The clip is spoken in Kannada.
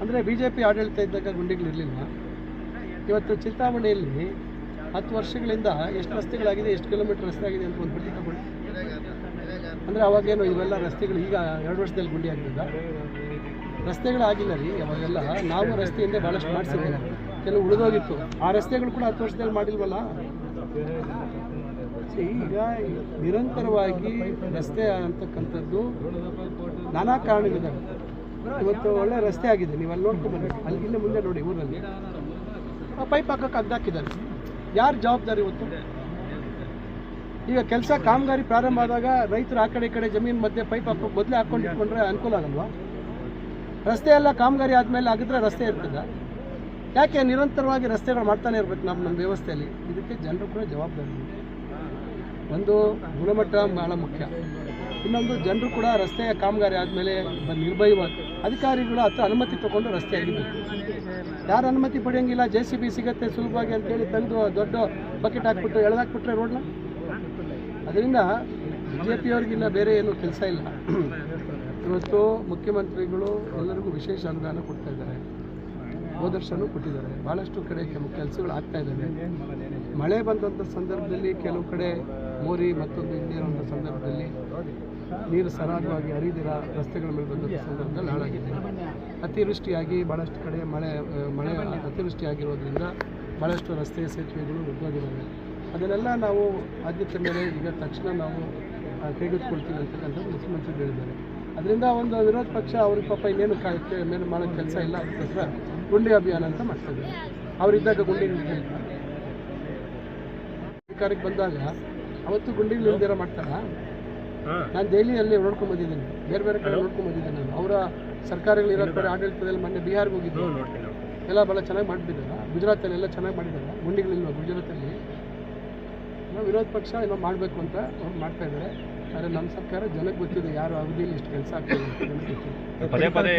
ಅಂದರೆ ಬಿ ಜೆ ಪಿ ಆಡಳಿತ ಇದ್ದಾಗ ಗುಂಡಿಗಳಿರಲಿಲ್ಲ ಇವತ್ತು ಚಿಂತಾಮಣಿಯಲ್ಲಿ ಹತ್ತು ವರ್ಷಗಳಿಂದ ಎಷ್ಟು ರಸ್ತೆಗಳಾಗಿದೆ, ಎಷ್ಟು ಕಿಲೋಮೀಟರ್ ರಸ್ತೆ ಆಗಿದೆ ಅಂತ ಒಂದು ಪಟ್ಟಿ ತಗೊಳ್ಳಿ ಅಂದರೆ ಅವಾಗೇನು ಇವೆಲ್ಲ ರಸ್ತೆಗಳು ಈಗ ಎರಡು ವರ್ಷದಲ್ಲಿ ಗುಂಡಿ ಆಗಿಲ್ಲ ರಸ್ತೆಗಳಾಗಿಲ್ಲ ರೀ, ಅವಾಗೆಲ್ಲ ನಾವು ರಸ್ತೆಯಿಂದ ಭಾಳಷ್ಟು ಮಾಡಿಸಿದ್ದೇವೆ. ಕೆಲವು ಉಳಿದೋಗಿತ್ತು. ಆ ರಸ್ತೆಗಳು ಕೂಡ ಹತ್ತು ವರ್ಷದಲ್ಲಿ ಮಾಡಿಲ್ವಲ್ಲ? ಈಗ ನಿರಂತರವಾಗಿ ರಸ್ತೆ ಅಂತಕ್ಕಂಥದ್ದು ನಾನಾ ಕಾರಣಗಳಿದ್ದಾವೆ. ಇವತ್ತು ಒಳ್ಳೆ ರಸ್ತೆ ಆಗಿದೆ, ನೀವು ಅಲ್ಲಿ ನೋಡ್ಕೊಂಡ್ಬನ್ನಿ ಅಲ್ಲಿ ಇಲ್ಲೇ ಮುಂದೆ ನೋಡಿ ಊರಲ್ಲಿ. ಆ ಪೈಪ್ ಹಾಕಕ್ಕೆ ಅಗ್ದಾಕಿದ್ದಾರೆ ಯಾರು ಜವಾಬ್ದಾರಿ ಇವತ್ತು? ಈಗ ಕೆಲಸ ಕಾಮಗಾರಿ ಪ್ರಾರಂಭ ಆದಾಗ ರೈತರು ಆ ಕಡೆ ಈ ಕಡೆ ಜಮೀನು ಮಧ್ಯೆ ಪೈಪ್ ಹಾಕೋ ಮೊದಲೇ ಹಾಕೊಂಡು ಇಟ್ಕೊಂಡ್ರೆ ಅನುಕೂಲ ಆಗಲ್ವಾ? ರಸ್ತೆ ಎಲ್ಲ ಕಾಮಗಾರಿ ಆದಮೇಲೆ ಆಗಿದ್ರೆ ರಸ್ತೆ ಇರ್ತದ. ಯಾಕೆ ನಿರಂತರವಾಗಿ ರಸ್ತೆಗಳು ಮಾಡ್ತಾನೆ ಇರ್ಬೇಕು ನಮ್ಮ ನಮ್ಮ ವ್ಯವಸ್ಥೆಯಲ್ಲಿ? ಇದಕ್ಕೆ ಜನರು ಕೂಡ ಜವಾಬ್ದಾರಿ. ಒಂದು ಗುಣಮಟ್ಟ ಬಹಳ ಮುಖ್ಯ. ಇನ್ನೊಂದು ಜನರು ಕೂಡ ರಸ್ತೆಯ ಕಾಮಗಾರಿ ಆದಮೇಲೆ ನಿರ್ಭಯವಾದ ಅಧಿಕಾರಿಗಳು ಹತ್ರ ಅನುಮತಿ ತಗೊಂಡು ರಸ್ತೆ ಅಗಿಬೇಕು ಯಾರು ಅನುಮತಿ ಪಡೆಯಂಗಿಲ್ಲ ಜೆ ಸಿ ಬಿ ಸಿಗತ್ತೆ ಸುಲಭವಾಗಿ ಅಂತೇಳಿ ತಂದು ದೊಡ್ಡ ಬಕೆಟ್ ಹಾಕ್ಬಿಟ್ಟು ಎಳೆದಾಕ್ಬಿಟ್ರೆ ರೋಡ್ನ? ಅದರಿಂದ ಬಿ ಜೆ ಪಿಯವ್ರಿಗಿಲ್ಲ ಬೇರೆ ಏನು ಕೆಲಸ ಇಲ್ಲ. ಇವತ್ತು ಮುಖ್ಯಮಂತ್ರಿಗಳು ಎಲ್ಲರಿಗೂ ವಿಶೇಷ ಅನುದಾನ ಕೊಡ್ತಾ ಇದ್ದಾರೆ. ಹೋದರ್ಶನೂ ಕೊಟ್ಟಿದ್ದಾರೆ. ಭಾಳಷ್ಟು ಕಡೆ ಕೆಲವು ಕೆಲಸಗಳು ಆಗ್ತಾ ಇದ್ದಾವೆ. ಮಳೆ ಬಂದಂಥ ಸಂದರ್ಭದಲ್ಲಿ ಕೆಲವು ಕಡೆ ಮೋರಿ ಮತ್ತೊಂದು ಇನ್ನೇನೊಂದು ಸಂದರ್ಭದಲ್ಲಿ ನೀರು ಸರಾಗವಾಗಿ ಹರಿದಿರ ರಸ್ತೆಗಳ ಮೇಲೆ ಬಂದಂಥ ಸಂದರ್ಭದಲ್ಲಿ ಹಾಳಾಗಿದೆ. ಅತಿವೃಷ್ಟಿಯಾಗಿ ಭಾಳಷ್ಟು ಕಡೆ ಮಳೆ ಮಳೆ ಅತಿವೃಷ್ಟಿಯಾಗಿರೋದ್ರಿಂದ ಭಾಳಷ್ಟು ರಸ್ತೆ ಸೇತುವೆಗಳು ಉದ್ದೋಗಿದ್ದಾವೆ ಅದನ್ನೆಲ್ಲ ನಾವು ಆದ್ಯತೆ ಮೇಲೆ ಈಗ ತಕ್ಷಣ ನಾವು ಕೈಗೆತ್ತಿಕೊಳ್ತೀವಿ ಅಂತಕ್ಕಂಥದ್ದು ಮುಖ್ಯಮಂತ್ರಿಗಳು ಹೇಳಿದ್ದಾರೆ. ಅದರಿಂದ ಒಂದು ವಿರೋಧ ಪಕ್ಷ ಅವ್ರಿಗೆ ಪಾಪ ಇನ್ನೇನು ಕಾಯುತ್ತೆ ಮೇಲೆ ಮಾಡೋ ಕೆಲಸ ಇಲ್ಲ ಅದಕ್ಕೋಸ್ಕರ ಗುಂಡಿ ಅಭಿಯಾನ ಅಂತ ಮಾಡ್ತಾ ಇದ್ದಾರೆ. ಅವರಿದ್ದಾಗ ಗುಂಡಿ. ಅಧಿಕಾರಕ್ಕೆ ಬಂದಾಗ ಅವತ್ತು ಗುಂಡಿಗಳು ಇಲ್ದಿರ ಮಾಡ್ತಾರ ನಾನು ದೆಹಲಿಯಲ್ಲಿ ನೋಡ್ಕೊಂಡ್ ಬಂದಿದ್ದೀನಿ. ಬೇರೆ ಬೇರೆ ಕಡೆ ನೋಡ್ಕೊಂಡ್ ಬಂದಿದ್ದೀನಿ ನಾನು. ಅವರ ಸರ್ಕಾರಗಳು ಇರೋ ಕಡೆ ಆಡಳಿತದಲ್ಲಿ ಮೊನ್ನೆ ಬಿಹಾರ್ಗೆ ಹೋಗಿದ್ದು. ಎಲ್ಲ ಭಾಳ ಚೆನ್ನಾಗಿ ಮಾಡಿಬಿಟ್ಟಿದ್ದಾರೆ ಗುಜರಾತಲ್ಲಿ ಎಲ್ಲ ಚೆನ್ನಾಗಿ ಮಾಡಿದ್ದಾರೆ. ಗುಂಡಿಗಳಿಲ್ವ ಗುಜರಾತಲ್ಲಿ? ನಾವು ವಿರೋಧ ಪಕ್ಷ ಏನೋ ಮಾಡಬೇಕು ಅಂತ ಅವ್ರು ಮಾಡ್ತಾ ಇದ್ದಾರೆ. ಆದರೆ ನಮ್ಮ ಸರ್ಕಾರ ಜನಕ್ಕೆ ಗೊತ್ತಿದೆ ಯಾರು ಅವಧಿಯಲ್ಲಿ ಇಷ್ಟು ಕೆಲಸ ಆಗ್ತದೆ